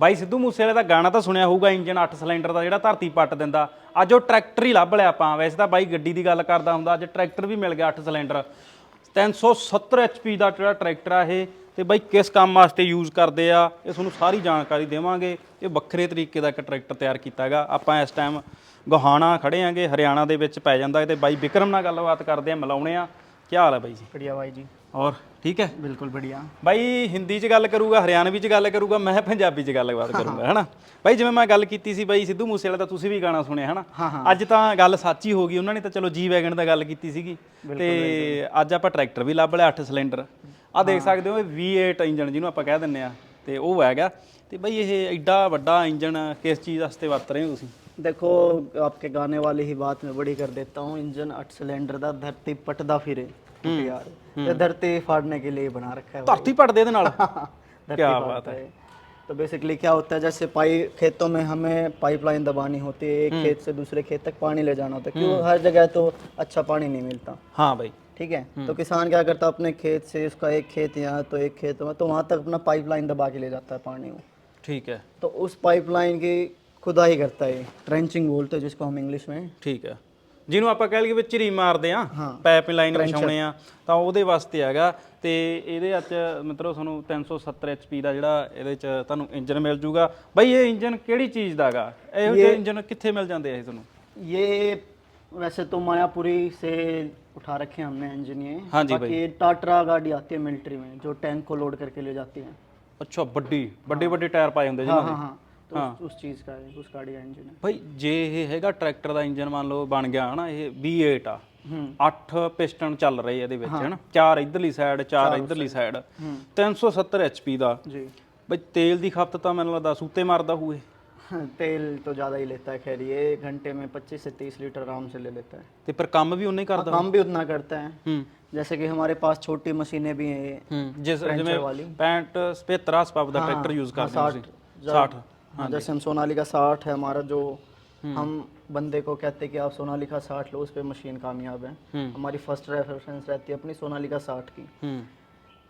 ਬਾਈ ਸਿੱਧੂ ਮੂਸੇਵਾਲੇ ਦਾ ਗਾਣਾ ਤਾਂ ਸੁਣਿਆ ਹੋਊਗਾ ਇੰਜਨ 8 ਸਿਲੰਡਰ ਦਾ ਜਿਹੜਾ ਧਰਤੀ ਪੱਟ ਦਿੰਦਾ। ਅੱਜ ਉਹ ਟਰੈਕਟਰ ਹੀ ਲੱਭ ਲਿਆ ਆਪਾਂ। ਵੈਸੇ ਤਾਂ ਬਾਈ ਗੱਡੀ ਦੀ ਗੱਲ ਕਰਦਾ ਹੁੰਦਾ, ਅੱਜ ਟਰੈਕਟਰ ਵੀ ਮਿਲ ਗਿਆ 8 ਸਿਲੰਡਰ। 370 ਐਚਪੀ ਦਾ ਜਿਹੜਾ ਟਰੈਕਟਰ ਆ ਇਹ, ਤੇ ਬਾਈ ਕਿਸ ਕੰਮ ਵਾਸਤੇ ਯੂਜ਼ ਕਰਦੇ ਆ, ਇਹ ਤੁਹਾਨੂੰ ਸਾਰੀ ਜਾਣਕਾਰੀ ਦੇਵਾਂਗੇ। ਇਹ ਵੱਖਰੇ ਤਰੀਕੇ ਦਾ ਇੱਕ ਟਰੈਕਟਰ ਤਿਆਰ ਕੀਤਾ ਹੈਗਾ। ਆਪਾਂ ਇਸ ਟਾਈਮ ਗੋਹਾਣਾ ਖੜੇ ਆਂਗੇ, ਹਰਿਆਣਾ ਦੇ ਵਿੱਚ ਪੈ ਜਾਂਦਾ ਤੇ ਬਾਈ ਵਿਕਰਮ ਨਾਲ ਗੱਲਬਾਤ ਕਰਦੇ ਆ, ਮਿਲਾਉਣੇ ਆ। ਕੀ ਹਾਲ ਹੈ ਬਾਈ ਜੀ? ਵਧੀਆ ਬਾਈ ਜੀ। ਔਰ ਠੀਕ ਹੈ? ਬਿਲਕੁਲ ਵਧੀਆ ਬਾਈ ਹਿੰਦੀ 'ਚ ਗੱਲ ਕਰੂਗਾ ਹਰਿਆਣਵੀ 'ਚ ਗੱਲ ਕਰੂਗਾ ਮੈਂ ਪੰਜਾਬੀ 'ਚ ਗੱਲਬਾਤ ਕਰੂੰਗਾ ਹੈਨਾ? ਬਾਈ ਜਿਵੇਂ ਮੈਂ ਗੱਲ ਕੀਤੀ ਸੀ ਬਾਈ ਸਿੱਧੂ ਮੂਸੇ ਵਾਲਾ ਦਾ ਤੁਸੀਂ ਵੀ ਗਾਣਾ ਸੁਣਿਆ ਹੈਨਾ? ਅੱਜ ਤਾਂ ਗੱਲ ਸੱਚੀ ਹੋ ਗਈ ਉਹਨਾਂ ਨੇ ਤਾਂ ਚਲੋ ਜੀ ਵੈਗਨ ਦਾ ਗੱਲ ਕੀਤੀ ਸੀਗੀ। ਤੇ ਅੱਜ ਆਪਾਂ ਟਰੈਕਟਰ ਵੀ ਲੱਭ ਲਿਆ 8 ਸਿਲੰਡਰ। ਆ ਦੇਖ ਸਕਦੇ ਹੋ ਇਹ V8 ਇੰਜਣ ਜਿਹਨੂੰ ਆਪਾਂ ਕਹਿ ਦਿੰਨੇ ਆ ਤੇ ਉਹ ਹੈਗਾ। ਤੇ ਬਾਈ ਇਹ ਐਡਾ ਵੱਡਾ ਇੰਜਣ ਕਿਸ ਚੀਜ਼ ਵਾਸਤੇ ਵਰਤ ਰਹੇ ਹੋ ਤੁਸੀਂ? देखो आपके गाने वाली ही बात मैं बड़ी कर देता हूँ इंजन आठ सिलेंडर दा धरती पटदा फिरे टूट यार ये धरती फाड़ने के लिए बना रखा है भाई। ਧਰਤੀ ਪੜਦੇ ਇਹਦੇ ਨਾਲ धरती क्या फाड़ता बात है। तो बेसिकली क्या होता है जैसे पाई खेतों में हमें पाइपलाइन दबानी होती है एक खेत से दूसरे खेत तक पानी ले जाना होता है क्यों हर जगह तो अच्छा पानी नहीं मिलता ਹਾਂ ਬਾਈ ठीक है तो किसान क्या करता है अपने खेत से उसका एक खेत यहाँ तो एक खेत वहाँ तो वहाँ तक अपना पाइपलाइन दबा के ले जाता है पानी वो ਠੀਕ ਹੈ तो उस पाइपलाइन की खुदाई करता है ट्रेंचिंग बोलते हैं जिसको हम इंग्लिश में ਠੀਕ ਹੈ ਜਿਹਨੂੰ ਆਪਾਂ ਕਹਿ ਲਈਏ ਵੀ ਝਰੀ ਮਾਰਦੇ ਆ ਹਾਂ। ਪਾਈਪ ਲਾਈਨ ਵਿਛਾਉਣੇ ਆ ਤਾਂ ਉਹਦੇ ਵਾਸਤੇ ਹੈਗਾ ਤੇ ਇਹਦੇ ਵਿੱਚ ਮਤਲਬ ਤੁਹਾਨੂੰ 370 HP ਦਾ ਜਿਹੜਾ ਇਹਦੇ ਚ ਤੁਹਾਨੂੰ ਇੰਜਨ ਮਿਲ ਜੂਗਾ ਬਈ ਇਹ ਇੰਜਨ ਕਿਹੜੀ ਚੀਜ਼ ਦਾ ਹੈਗਾ ਇਹੋ ਜਿਹੇ ਇੰਜਨ ਕਿੱਥੇ ਮਿਲ ਜਾਂਦੇ ਆ ਇਹ ਤੁਹਾਨੂੰ ये वैसे तो मायापुरी से उठा रखे हैं हमने इंजन ये हाँ जी बाकी ये टाटरा गाड़ी आती है मिलिट्री में जो टैंक को लोड करके ले जाती है ਅੱਛਾ ਵੱਡੀ ਵੱਡੇ ਵੱਡੇ ਟਾਇਰ ਪਾਏ ਹੁੰਦੇ हाँ ਜਿਹਨਾਂ हाँ ਦੇ हाँ तो उस, उस चीज़ का है उस गाड़ी का इंजन है ਬਈ ਜੇ ਇਹ ਹੈਗਾ ਟਰੈਕਟਰ ਦਾ ਇੰਜਨ ਮੰਨ ਲਓ ਬਣ ਗਿਆ ਹਨਾ ਇਹ V8 ਆ ਹੂੰ 8 ਪਿਸਟਨ ਚੱਲ ਰਹੇ ਇਹਦੇ ਵਿੱਚ ਹਨਾ ਚਾਰ ਇਧਰਲੀ ਸਾਈਡ ਚਾਰ ਇਧਰਲੀ ਸਾਈਡ 370 HP ਦਾ जी ਬਈ ਤੇਲ ਦੀ ਖਪਤ ਤਾਂ ਮੈਨੂੰ ਲੱਗਦਾ ਸੂਤੇ ਮਾਰਦਾ ਹੋਊ ਇਹ तेल तो ज़्यादा ही लेता है खैर ये एक घंटे में 25 से 30 लीटर आराम से ले लेता है ਤੇ ਪਰ ਕੰਮ ਵੀ ਉਨਾ ਹੀ ਕਰਦਾ काम भी उतना करता है ਹੂੰ जैसे कि हमारे पास छोटी मशीनें भी हैं ये ਹੂੰ ਜਿਸ Trencher ਜਿਵੇਂ वाली। 65 77 ਹਸਪਾਪ ਦਾ ਟਰੈਕਟਰ ਯੂਜ਼ ਕਰਦੇ ਹੋ ਤੁਸੀਂ 60 हाँ जैसे हम सोनाली का साठ है हमारा जो हम बंदे को कहते हैं कि आप सोनाली का साठ लो उस पर मशीन कामयाब है। हम्म। हमारी फ़र्स्ट रेफरेंस रहती है अपनी सोनाली का साठ की।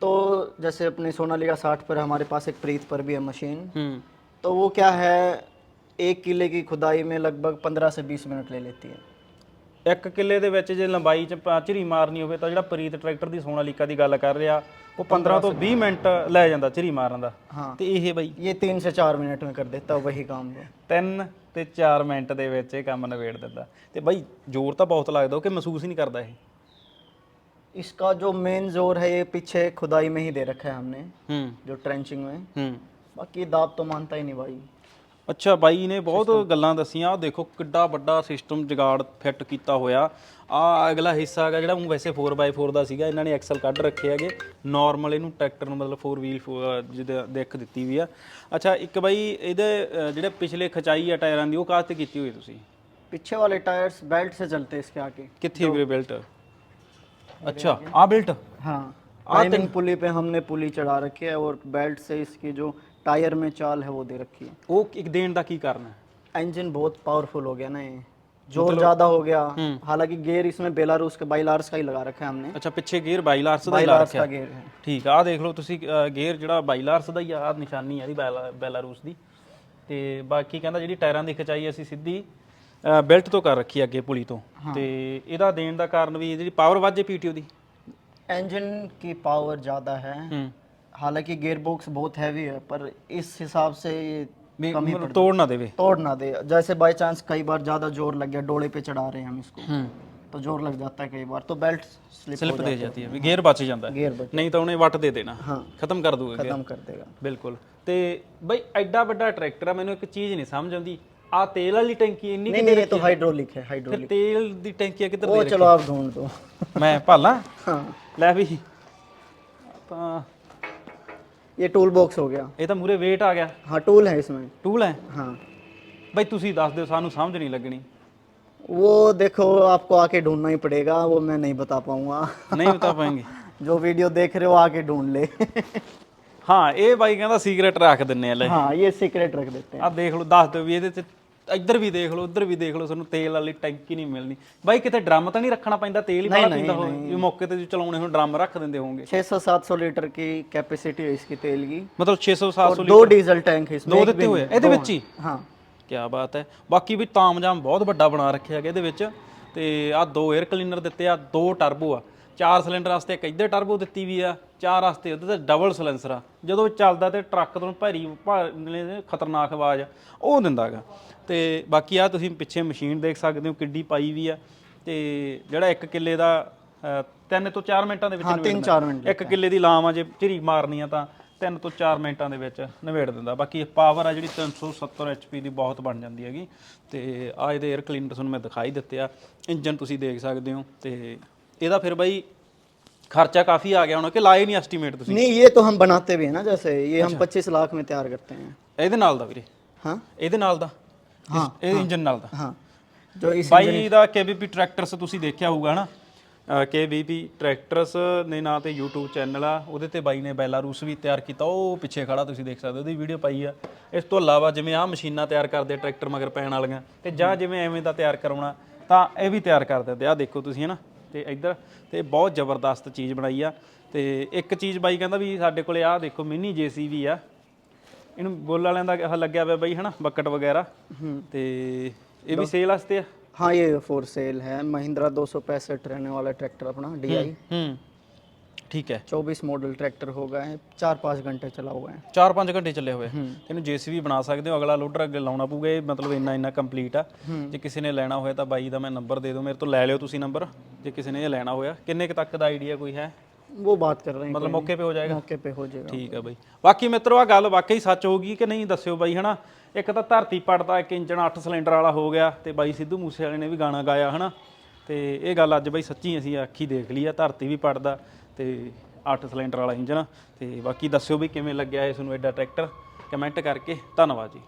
तो जैसे अपनी सोनालिका साठ पर हमारे पास एक प्रीत पर भी है मशीन। तो वो क्या है एक किले की खुदाई में लगभग पंद्रह से बीस मिनट ले लेती है। ਇੱਕ ਕਿੱਲੇ ਦੇ ਵਿੱਚ ਜੇ ਲੰਬਾਈ ਚ ਪ- ਝਰੀ ਮਾਰਨੀ ਹੋਵੇ ਤਾਂ ਜਿਹੜਾ ਪ੍ਰੀਤ ਟਰੈਕਟਰ ਦੀ ਸੋਨਾਲੀਕਾ ਦੀ ਗੱਲ ਕਰ ਰਿਹਾ ਉਹ 15 ਤੋਂ 20 ਮਿੰਟ ਲੈ ਜਾਂਦਾ ਝਰੀ ਮਾਰਨ ਦਾ हाँ ਤੇ ਇਹ ਬਈ ये तीन से चार मिनट में कर देता है वही काम वो 3 ਤੇ 4 ਮਿੰਟ ਦੇ ਵਿੱਚ ਇਹ ਕੰਮ ਨਵੇੜ ਦਿੰਦਾ ਤੇ ਬਈ ਜ਼ੋਰ ਤਾਂ ਬਹੁਤ ਲੱਗਦਾ ਉਹ ਕਿ ਮਹਿਸੂਸ ਹੀ ਨਹੀਂ ਕਰਦਾ ਇਹ इसका जो मेन जोर है ये पीछे खुदाई में ही दे रखा है हमने ਹੂੰ जो ट्रेंचिंग में ਹੂੰ बाकी दाब तो मानता ही नहीं भाई ਅੱਛਾ ਬਾਈ ਨੇ ਬਹੁਤ ਗੱਲਾਂ ਦੱਸੀਆਂ ਆਹ ਦੇਖੋ ਕਿੱਡਾ ਵੱਡਾ ਸਿਸਟਮ ਜਗਾੜ ਫਿੱਟ ਕੀਤਾ ਹੋਇਆ ਆ ਅਗਲਾ ਹਿੱਸਾ ਹੈਗਾ ਜਿਹੜਾ ਉਹ ਵੈਸੇ 4x4 ਦਾ ਸੀਗਾ ਇਹਨਾਂ ਨੇ ਐਕਸਲ ਕੱਢ ਰੱਖੇ ਹੈਗੇ ਨਾਰਮਲ ਇਹਨੂੰ ਟਰੈਕਟਰ ਨੂੰ ਮਤਲਬ 4 ਵੀਲ ਜਿਹਦੇ ਦੇਖ ਦਿੱਤੀ ਵੀ ਆ ਅੱਛਾ ਇੱਕ ਬਾਈ ਇਹਦੇ ਅ, ਜਿਹੜੇ ਪਿਛਲੇ ਖਚਾਈ ਆ ਟਾਇਰਾਂ ਦੀ ਉਹ ਕਾਹਤੇ ਕੀਤੀ ਹੋਈ ਤੁਸੀਂ पीछे वाले टायर्स बेल्ट से चलते हैं इसके आगे ਕਿੱਥੇ ਵੀਰੇ ਬਿਲਟ ਅੱਛਾ ਆ ਬਿਲਟ हाँ टाइमिंग पुली पे हमने पुली चढ़ा रखी है और बेल्ट से इसकी जो टायर में चाल है वो दे रखी है ਉਹ ਇੱਕ ਦੇਣ ਦਾ ਕੀ ਕਾਰਨ ਹੈ इंजन बहुत पावरफुल हो गया ना ये जोर ज्यादा हो गया हालांकि गेयर इसमें बेलारूस के बाइलार्स का ही लगा रखा है हमने ਅੱਛਾ ਪਿੱਛੇ ਗੇਅਰ ਬਾਈਲਾਰਸ ਦਾ ਹੀ ਲਾ बाइलार्स ਰੱਖਿਆ का गेयर है ਠੀਕ ਆ ਆਹ ਦੇਖ ਲਓ ਤੁਸੀਂ ਅ, ਗੇਅਰ ਜਿਹੜਾ ਬਾਈਲਾਰਸ ਦਾ ਹੀ ਆ ਆਹ ਨਿਸ਼ਾਨੀ ਆ ਦੀ ਬੈਲਾਰੂਸ ਦੀ ਤੇ ਬਾਕੀ ਕਹਿੰਦਾ ਜਿਹੜੀ ਟਾਇਰਾਂ ਦੀ ਖਚਾਈ ਅਸੀਂ ਸਿੱਧੀ ਬੈਲਟ ਤੋਂ ਕਰ ਰੱਖੀ ਆ ਅੱਗੇ ਪੁਲੀ ਤੋਂ ਤੇ ਇਹਦਾ ਦੇਣ ਦਾ ਕਾਰਨ ਵੀ ਇਹ ਜਿਹੜੀ ਪਾਵਰ ਵਾਜੇ ਪੀਟੀਓ ਦੀ इंजन की पावर ज्यादा है ਹੂੰ हालांकि गेयर बॉक्स बहुत हैवी है पर इस हिसाब से ये ਵੀ कम ही ਮਤਲਬ ਤੋੜ ਨਾ ਦੇਵੇ तोड़ ना दे जैसे बाई चांस कई बार ज्यादा जोर लग गया डोले पे चढ़ा रहे हैं हम इसको ਹੂੰ तो जोर लग जाता है कई बार तो बेल्ट स्लिप ਸਲਿੱਪ ਦੇ ਜਾਂਦੀ ਹੈ ਵੀ ਗੇਅਰ ਬਚ ਜਾਂਦਾ ਹੈ। गियर बच ਨਹੀਂ ਤਾਂ ਉਹਨੇ ਵੱਟ ਦੇ ਦੇਣਾ ਹਾਂ ਖਤਮ ਕਰ ਦੂਗਾ gear। खत्म कर देगा ਬਿਲਕੁਲ ਤੇ ਬਈ ਐਡਾ ਵੱਡਾ ਟਰੈਕਟਰ ਆ ਮੈਨੂੰ ਇੱਕ ਚੀਜ਼ ਨਹੀਂ ਸਮਝ ਆਉਂਦੀ ਆ ਤੇਲ ਵਾਲੀ ਟੈਂਕੀ ਇੰਨੀ नहीं नहीं ये तो हाइड्रोलिक है हाइड्रोलिक ਫਿਰ ਤੇਲ ਦੀ ਟੈਂਕੀ ਕਿੱਧਰ वो ਦੇ चलो आप ढूंढ दो ਮੈਂ ਭਾਲਾਂ हाँ ਲੈ ਵੀ ਤਾਂ ਇਹ ਟੂਲ बॉक्स ਹੋ ਗਿਆ। ਇਹ ਤਾਂ ਮੂਰੇ ਵੇਟ ਆ ਗਿਆ। हाँ टूल है इसमें ਟੂਲ ਹੈ? ਹਾਂ। ਬਈ ਤੁਸੀਂ ਦੱਸ ਦਿਓ ਸਾਨੂੰ ਸਮਝ ਨਹੀਂ ਲੱਗਣੀ। वो देखो आपको ਆਕੇ ढूंढना ही पड़ेगा वो मैं नहीं बता पाऊंगा ਨਹੀਂ ਬਤਾ ਪਾਏਂਗੇ। जो वीडियो देख रहे हो आके ढूंढ ले ਹਾਂ ਇਹ ਬਾਈ ਕਹਿੰਦਾ ਸੀਕ੍ਰੇਟ ਰੱਖ ਦਿੰਨੇ ਆ ਲੈ। हाँ ये सीक्रेट रख देते हैं आप देख लो ਦੱਸ ਦਿਓ ਵੀ ਇਹਦੇ ਤੇ ਇੱਧਰ ਵੀ ਦੇਖ ਲਓ ਉੱਧਰ ਵੀ ਦੇਖ ਲਓ ਤੁਹਾਨੂੰ ਤੇਲ ਵਾਲੀ ਟੈਂਕੀ ਨਹੀਂ ਮਿਲਣੀ। ਬਾਈ ਕਿਤੇ ਡਰਮ ਤਾਂ ਨਹੀਂ ਰੱਖਣਾ ਪੈਂਦਾ? ਤੇਲ ਹੀ ਨਹੀਂ, ਬਾਹਲਾ ਪੀਂਦਾ ਨਹੀਂ, ਮੌਕੇ ਤੇ ਜੋ ਚਲਾਉਣੇ ਹੋਣ ਡਰਮ ਰੱਖ ਦਿੰਦੇ ਹੋਵੋਗੇ 600-700 लीटर की कैपेसिटी है इसकी तेल की ਮਤਲਬ 600 और 700 दो डीजल टैंक है इसमें दो एक देते भी ਇਹਦੇ ਵਿੱਚ ਹੀ? हैं। ਕੀ ਬਾਤ ਹੈ। ਬਾਕੀ ਵੀ ਤਾਮਜਾਮ ਬਹੁਤ ਵੱਡਾ ਬਣਾ ਰੱਖਿਆ ਗਿਆ ਇਹਦੇ ਵਿੱਚ। ਤੇ ਆ ਦੋ 에ਅਰ ਕਲੀਨਰ ਦਿੱਤੇ ਆ ਦੋ ਟਰਬੋ ਆ। ਚਾਰ ਸਿਲੰਡਰ ਵਾਸਤੇ ਇੱਕ ਇੱਧਰ ਟਰਬੋ ਦਿੱਤੀ ਵੀ ਆ ਚਾਰ ਵਾਸਤੇ ਉਹਦੇ ਤੇ ਡਬਲ ਸਿਲੈਂਸਰ ਆ। ਜਦੋਂ ਚੱਲਦਾ ਤੇ ਟਰੱਕ ਤੋਂ ਭਾਰੀ ਖਤਰਨਾਕ ਆਵਾਜ਼ ਉਹ ਦਿੰਦਾ ਹੈਗਾ ਤੇ ਬਾਕੀ ਆ ਤੁਸੀਂ ਪਿੱਛੇ ਮਸ਼ੀਨ ਦੇਖ ਸਕਦੇ ਹੋ ਕਿੱਡੀ ਪਾਈ ਵੀ ਆ। ਤੇ ਜਿਹੜਾ 1 ਕਿੱਲੇ ਦਾ 3 ਤੋਂ 4 ਮਿੰਟਾਂ ਦੇ ਵਿੱਚ ਹਾਂ 3-4 ਮਿੰਟ 1 ਕਿੱਲੇ ਦੀ ਲਾਮ ਆ ਜੇ ਝਿਰੀ ਮਾਰਨੀ ਆ ਤਾਂ 3 ਤੋਂ 4 ਮਿੰਟਾਂ ਦੇ ਵਿੱਚ ਨਵੇੜ ਦਿੰਦਾ। ਬਾਕੀ ਪਾਵਰ ਆ ਜਿਹੜੀ 370 ਐਚਪੀ ਦੀ ਬਹੁਤ ਬਣ ਜਾਂਦੀ ਹੈਗੀ। ਤੇ ਆ ਇਹਦੇ 에ਅਰ ਕਲੀਨਰ ਤੁਹਾਨੂੰ ਮੈਂ ਦਿਖਾਈ ਦਿੱਤੇ ਆ। ਇੰਜਨ ਤੁਸੀਂ ਦੇਖ ਸਕਦੇ ਹੋ ਤੇ ਇਹਦਾ ਫਿਰ ਬਾਈ ਖਰਚਾ ਕਾਫੀ ਆ ਗਿਆ ਹੁਣ ਕਿ ਲਾਏ ਨਹੀਂ ਐਸਟੀਮੇਟ ਤੁਸੀਂ नहीं ये तो हम बनाते भी हैं ना जैसे ये हम 25 लाख में तैयार करते हैं ਇਹਦੇ ਨਾਲ ਦਾ ਵੀਰੇ हाँ ਇਹਦੇ ਨਾਲ ਦਾ ਹਾਂ ਇਹ ਇੰਜਨ ਨਾਲ ਦਾ हाँ जो इस ਬਾਈ ਦਾ KBP ਟਰੈਕਟਰਸ ਤੁਸੀਂ ਦੇਖਿਆ ਹੋਊਗਾ ਹਨਾ KBP ਟਰੈਕਟਰਸ ਦੇ ਨਾਂ ਤੇ YouTube ਚੈਨਲ ਆ ਉਹਦੇ ਤੇ ਬਾਈ ਨੇ ਬੈਲਾਰੂਸ ਵੀ ਤਿਆਰ ਕੀਤਾ ਉਹ ਪਿੱਛੇ ਖੜਾ ਤੁਸੀਂ ਦੇਖ ਸਕਦੇ ਹੋ ਉਹਦੀ ਵੀਡੀਓ ਪਾਈ ਆ ਇਸ ਤੋਂ ਇਲਾਵਾ ਜਿਵੇਂ ਆ ਮਸ਼ੀਨਾਂ ਤਿਆਰ ਕਰਦੇ ਆ ਟਰੈਕਟਰ ਮਗਰ ਪੈਣ ਵਾਲੀਆਂ ਤੇ ਜਾਂ ਜਿਵੇਂ ਐਵੇਂ ਦਾ ਤਿਆਰ ਕਰਾਉਣਾ ਤਾਂ ਇਹ ਵੀ ਤਿਆਰ ਕਰ ਦਿੰਦੇ ਆ ਦੇਖੋ ਤੁਸੀਂ ਹਨਾ ਤੇ ਇੱਧਰ ਤੇ ਬਹੁਤ ਜ਼ਬਰਦਸਤ ਚੀਜ਼ ਬਣਾਈ ਆ ਤੇ ਇੱਕ ਚੀਜ਼ ਬਾਈ ਕਹਿੰਦਾ ਵੀ ਸਾਡੇ ਕੋਲੇ ਆ ਦੇਖੋ ਮਿੰਨੀ ਜੀਸੀਬੀ ਆ ਇਹਨੂੰ ਬੋਲ ਵਾਲਿਆਂ ਦਾ ਆਹ ਲੱਗਿਆ ਹੋਇਆ ਬਾਈ ਹਨਾ ਬੱਕਟ ਵਗੈਰਾ ਤੇ ਇਹ ਵੀ ਸੇਲ ਵਾਸਤੇ ਆ हाँ ये फोर सेल है महिंद्रा दो सौ पैंसठ रहने वाला ट्रैक्टर अपना डी आई ਹੂੰ ਠੀਕ ਹੈ चौबीस मॉडल ट्रैक्टर हो गए हैं चार पाँच घंटे चला हुआ है 4-5 ਘੰਟੇ ਚੱਲੇ ਹੋਏ ਆ। ਇਹਨੂੰ ਜੀਸੀਬੀ ਬਣਾ ਸਕਦੇ ਹੋ ਅਗਲਾ ਲੋਡਰ ਅੱਗੇ ਲਾਉਣਾ ਪਊਗਾ ਇਹ ਮਤਲਬ ਇੰਨਾ ਇੰਨਾ ਕੰਪਲੀਟ ਆ ਜੇ ਕਿਸੇ ਨੇ ਲੈਣਾ ਹੋਇਆ ਤਾਂ ਬਾਈ ਦਾ ਮੈਂ ਨੰਬਰ ਦੇ ਦਿਓ ਮੇਰੇ ਤੋਂ ਲੈ ਲਿਓ ਤੁਸੀਂ ਨੰਬਰ ਜੇ ਕਿਸੇ ਨੇ ਇਹ ਲੈਣਾ ਹੋਇਆ ਕਿੰਨੇ ਕੁ ਤੱਕ ਦਾ ਆਈਡੀਆ ਕੋਈ ਹੈ वो बात कर रहे हैं ਮਤਲਬ ਮੌਕੇ 'ਤੇ ਹੋ ਜਾਏਗਾ मौके पे हो जाएगा ਠੀਕ ਆ ਬਾਈ ਬਾਕੀ ਮਿੱਤਰੋ ਆ ਗੱਲ ਵਾਕਈ ਸੱਚ ਹੋਊਗੀ ਕਿ ਨਹੀਂ ਦੱਸਿਓ ਬਾਈ ਹਨਾ ਇੱਕ ਤਾਂ ਧਰਤੀ ਪੜਦਾ ਇੱਕ ਇੰਜਣ 8 ਸਿਲੰਡਰ ਵਾਲਾ ਹੋ ਗਿਆ ਤੇ ਬਾਈ ਸਿੱਧੂ ਮੂਸੇ ਵਾਲੇ ਨੇ ਵੀ ਗਾਣਾ ਗਾਇਆ ਹਨਾ ਤੇ ਇਹ ਗੱਲ ਅੱਜ ਬਾਈ ਸੱਚੀ ਅਸੀਂ ਅੱਖੀ ਦੇਖ ਲਈ ਆ ਧਰਤੀ ਵੀ ਪੜਦਾ ਤੇ 8 ਸਿਲੰਡਰ ਵਾਲਾ ਇੰਜਨ। ਤੇ ਬਾਕੀ ਦੱਸਿਓ ਵੀ ਕਿਵੇਂ ਲੱਗਿਆ ਇਸ ਨੂੰ ਐਡਾ ਟਰੈਕਟਰ? ਕਮੈਂਟ ਕਰਕੇ। ਧੰਨਵਾਦ ਜੀ।